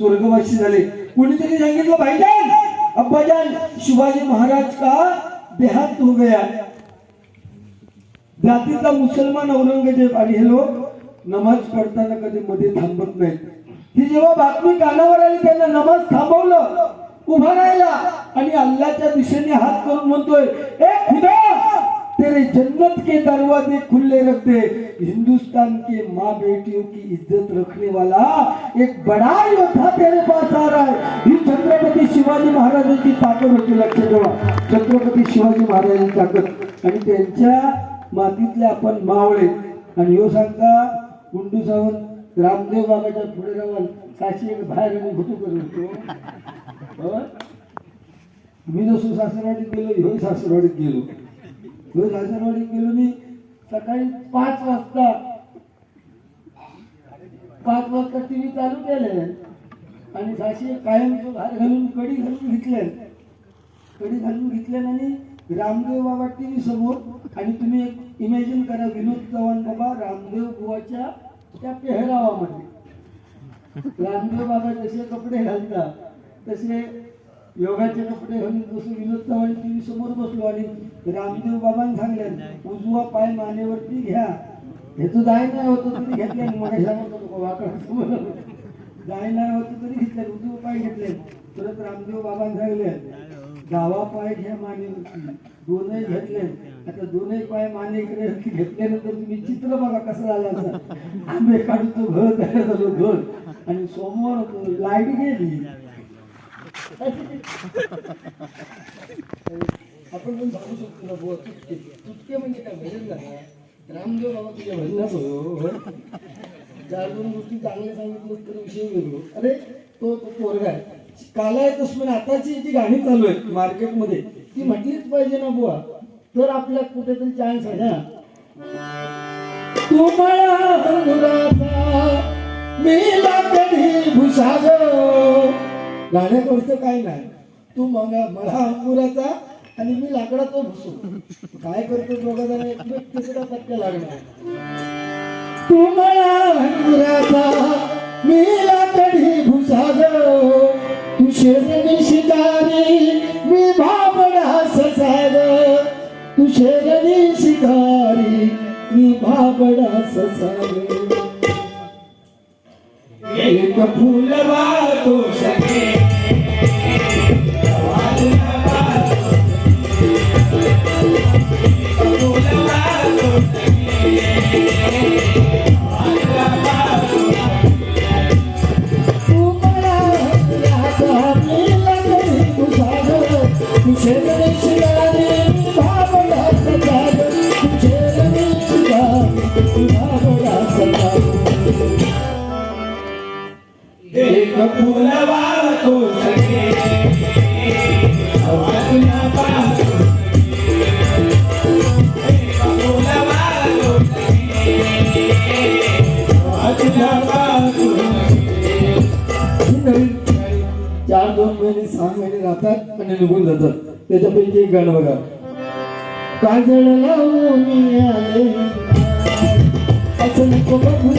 स्वर्गवासी झाले. कोणीतरी सांगितलं भाईजान अब्बाजान शिवाजी महाराज का देहात हो गया? जातीचा मुसलमान औरंगजेब आणि हे लोक नमाज पडताना कधी मध्ये थांबत नाहीत. ही जेव्हा बातमी कानावर आली त्यांना नमाज थांबवलं उभा राहिला आणि अल्लाच्या दिशेने हात करून म्हणतोय ए खुदा तेरे जन्नत के दरवाजे खुले रख दे। हिंदुस्तान के माँ बेटियों की इज्जत रखने वाला एक बड़ा योद्धा तेरे पास आ रहा है। ही छत्रपती शिवाजी महाराजांची ताकद होती लक्ष ठेवा छत्रपती शिवाजी महाराजांची ताकद आणि त्यांच्या मातीतले आपण मावळे। आणि ह्यो सांगता गुंडू सावंत रामदेव बाबाच्या पुढे राहून साशी बाहेर येऊन भुतू करतो मी जसं सासरवाडीत गेलो ह्यो सासरवाडीत गेलो. मी राजनवाडी गेलो मी सकाळी पाच वाजता. पाच वाजता टीव्ही चालू केले. आणि साशी कायम हार घालून कडी घालून घेतले. कडी घालून घेतल्या आणि रामदेव बाबा टीव्ही समोर. आणि तुम्ही एक इमॅजिन करा विनोद चव्हाण बाबा रामदेव बुवाच्या त्या पेहरावामध्ये. रामदेव बाबा जसे कपडे घालतात तसे योगाचे कपडे घालून जसं विनोद चव्हाण टी व्ही समोर बसलो आणि रामदेव बाबांनी सांगले उजवा पाय मानेवरती घ्या. ह्याचं जाय नाही होतं तरी घेतले. मग वाकडा दाय नाही होतं तरी घेतले. उजवा पाय घेतले. परत रामदेव बाबांनी सांगले डावा पाय घ्या मानेवरती. दोनही घेतले. आता दोनही पाय मानेकडे घेतल्यानंतर तुम्ही चित्र बघा कसं झालं असं आंबे काढतो घर तयार झालो घर. आणि सोमवार होतो. लाइट गेली. आपण पण सांगू शकतो ना बुवा तुटके तुटके म्हणजे काय भजन झाला रामदेव बाबा तुझ्या भजनाच हो चार दोन गोष्टी चांगल्या सांगितलं तर विषय वेगळो अरे तो तो पोरगा आहे. कालाय तस्मिन आताची जी गाणी चालू आहेत मार्केटमध्ये ती म्हटलीच पाहिजे ना बुवा. तर आपल्या कुठेतरी चान्स आहे ना तुम्हाला मी मेला कधी गाण्याकडचं काय नाही. तू मग मला अंकुराचा आणि मी लाकडाचा भुसू काय करतो दोघा जण तिसरा पत्त्या लागणार. तू मला अंकुराचा मी लाकडी भुसाग तू शेरणी शिकारी मी भाबडा ससाग. तू शेरणी शिकारी मी भाबडा ससाग. एक फुल तुम्हाला राजा मेला कधी भुसाग तू शेरणी शिकारी महिने सहा महिने राहतात आणि निघून जातात. त्याच्यापैकी एक गाणं बघा. काजळ लावून आले. असं नको बघू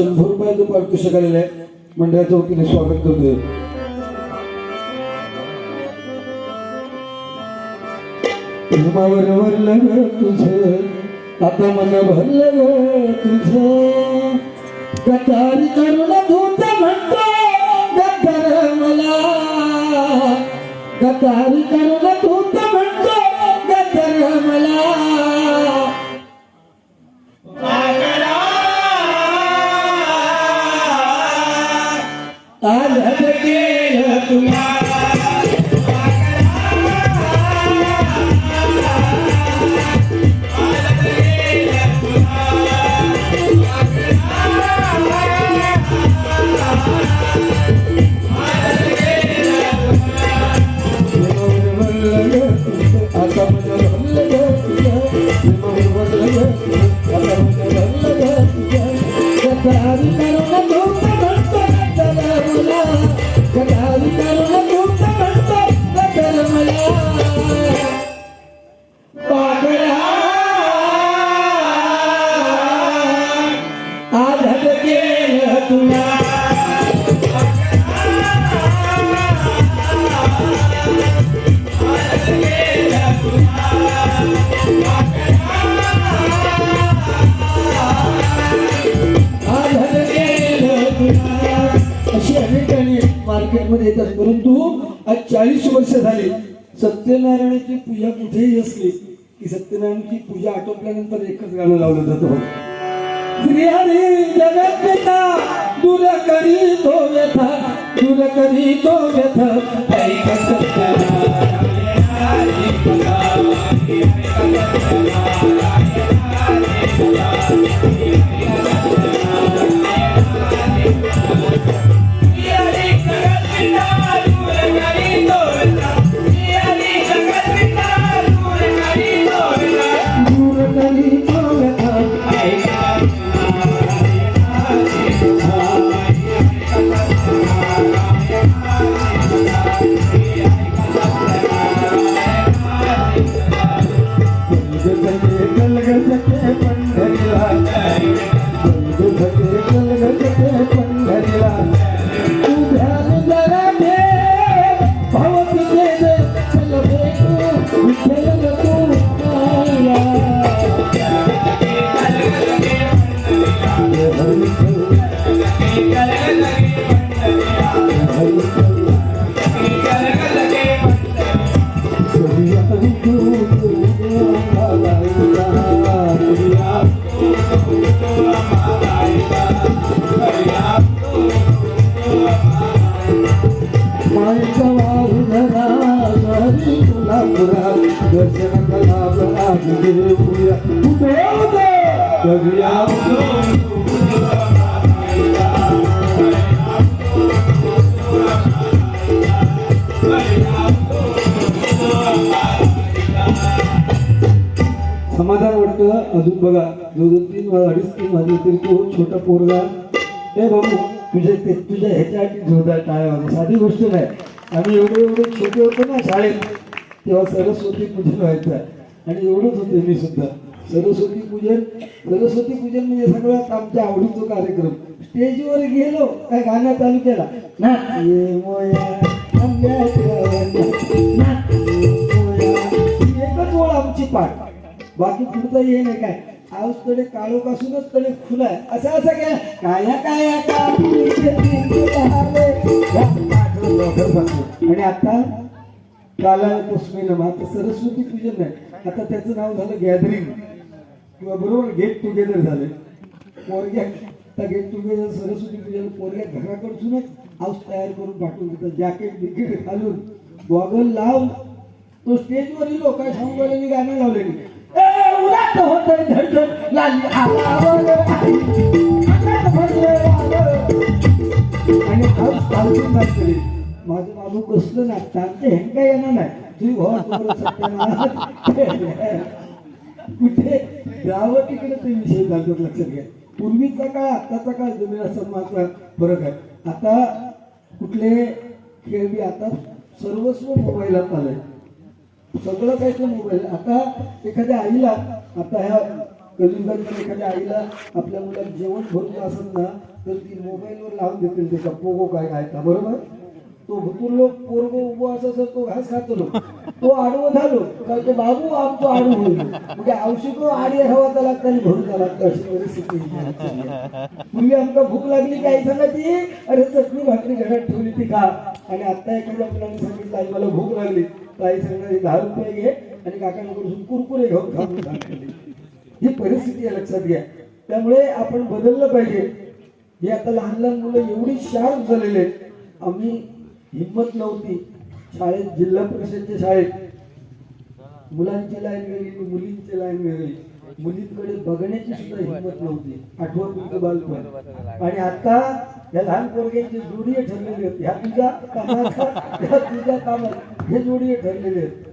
शंभर रुपयाचं पारितोषिक आलेलं आहे. मंडळाच्या वतीने स्वागत करतोय. प्रेमावर वरलं ग आता मन भरलं ग तुझं. गटारी करून दूत म्हणतो गटार मला. गटारी करून दूत आज मार्केटमध्ये येतात परंतु आज चाळीस वर्ष झाली सत्यनारायणाची पूजा कुठेही असली की? सत्यनारायणची पूजा आटोपल्यानंतर एकच गाणं लावलं जातं श्रीहरी जगत पिता दूर करी तो व्यथा दूर करी तो व्यथा अजून बघा दोन तीन अडीच तीन वाजले तो छोटा पोरगा. ए बाबू तुझ्या ते तुझ्या ह्याच्या जोरदार टाळ्या साधी गोष्ट नाही. आम्ही एवढे एवढे छोटे होतो ना शाळेत तेव्हा सरस्वती पूजन व्हायचं. आणि एवढंच होते मी सुद्धा. सरस्वती पूजन सरस्वती पूजन म्हणजे सगळ्यात आमच्या आवडीचा कार्यक्रम. स्टेजवर गेलो काय गाणं चालू केला? ना? बाकी पुढचं हे नाही काय. आऊस तडे काळोपासूनच तडे खुला आहे. असं असं काय? काया काया आणि आता काला पुष्मीनं आता सरस्वती पूजन नाही. आता त्याचं नाव झालं गॅदरिंग. किंवा बरोबर गेट टुगेदर झालं. पोरग्या गेट टुगेदर सरस्वती पूजन पोरग्या घराकडसूनच हाऊस तयार करून पाठवून देतात. जॅकेट बिकेट घालून. गॉगल लावून. तो स्टेजवरील लोक सांगून गाणं लावलेली ए, धडधड, लाली आवावर अंगात आणि माझं बाबू कसलं नाचतं आमच्या हेम काय येणार नाही. तुझी भाऊ कुठे? जावं तिकडे ते विषय जातो लक्षात घ्या. पूर्वीचा काळ आताचा काळ जमीन असमाचा फरक आहे. आता कुठले खेळ बी आता सर्वस्व मोबाईलात आलंय. सगळं काय ते मोबाईल. आता एखाद्या आईला आता ह्या कलिंगड एखाद्या आईला आपल्या मुलाला जेवण भरून असेल ना तर ती मोबाईलवर लावून देतील त्याचा पोगो काय काय बरोबर? तो भुतुरलो पोरगो उभो असं तो घास खातो तो आडवं झालो काय तो बाबू आमचो आडू होईल? म्हणजे औषध आडी हवा त्याला आणि भरून त्याला अशी परिस्थिती पूर्वी आमका भूक लागली काय सांगायची अरे चटणी भाकरी घरात ठेवली ती खा. आणि आता एखाद्या मुलांनी सांगितलं आई मला भूक लागली. तर आई सांगणार दहा रुपये घे आणि काकांकडून कुरकुरे घेऊन खाऊन सांगितले ही परिस्थिती आहे लक्षात घ्या. त्यामुळे आपण बदललं पाहिजे. हे आता लहान लहान मुलं एवढी शार्प झालेले आहेत. आम्ही हिंमत नव्हती. शाळेत जिल्हा परिषदच्या शाळेत. मुलांची लाईन वेगळी मुलींची लाईन वेगळी. मुलींकडे बघण्याची सुद्धा हिंमत नव्हती. आठवण तुमचं बालपण. आणि आता या लहान पोरग्यांची जोडी ठरलेली आहेत. ह्या तुझ्या कामाचा ह्या तुझ्या कामात हे जोडी ठरलेले आहेत.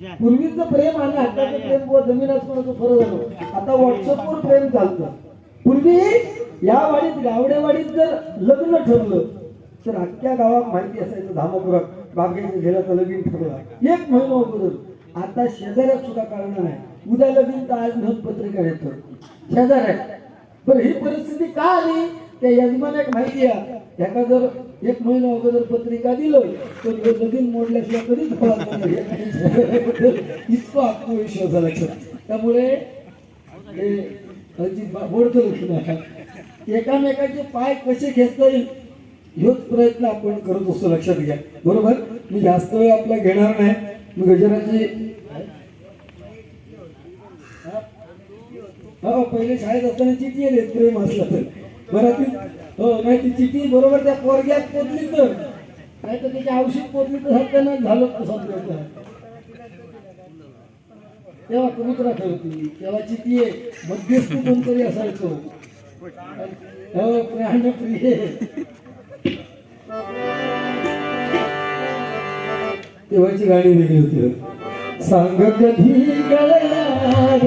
पूर्वीचं प्रेम आणि आताचं प्रेम व जमीन आसमानाचा फरक झालो आता व्हॉट्सअपवर प्रेम चालतं. पूर्वी या वाडीत गावडेवाडीत जर लग्न ठरलं तर अख्ख्या गावात माहिती असायचं धामापुरात बागेच्या घेण्याचं लगीन ठरलं. एक महिना अगोदर. आता शेजाऱ्यात सुद्धा कळणार नाही. उद्या लगीन तर आज नोंद पत्रिका येतं. शेजाऱ्यात. बरं ही परिस्थिती का आली? त्या यजमानाक माहिती आहे. त्याका जर एक महिना अगोदर पत्रिका दिलं तर हे लगीन मोडल्याशिवाय कधीच फळत नाही. इतकं आत्मविश्वास लक्षात त्यामुळे हे अजिबात बोडचं लक्षण एकामेकाचे पाय कसे खेचता येईल ह्योच प्रयत्न आपण करत असतो लक्षात घ्या. बरोबर? मी जास्त वेळ आपला घेणार नाही. मी गजराची हो? पहिले शाळेत असताना चिठी येते प्रेम असलं तर. बरं हो नाही ती चिठी बरोबर त्या पोरग्यात पोचली तर. नाही तर त्याच्या औषध पोचली तर सारखं नाही झालं तर समजायचं तेव्हा कबुतरा ठेवती तेव्हा चिठी आहे मध्यस्थी कोणतरी असायचो. हो प्राणप्रिय. तेव्हाची गाणी वेगळी होती. सांग कधी कळणार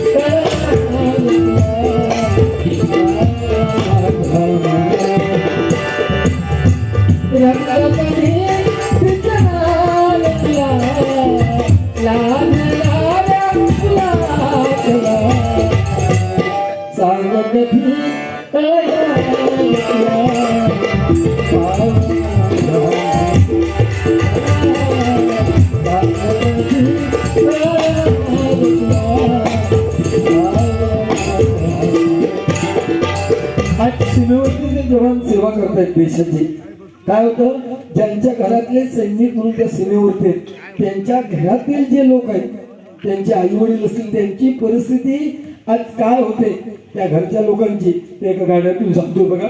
करतायत देशाची काय होतं? ज्यांच्या घरातले सैनिक म्हणून त्या सीमेवरती त्यांच्या घरातील जे लोक आहेत त्यांचे आई वडील असतील त्यांची परिस्थिती आज काय होते? त्या घरच्या लोकांची. ते एका गाड्यातून सांगतो बघा.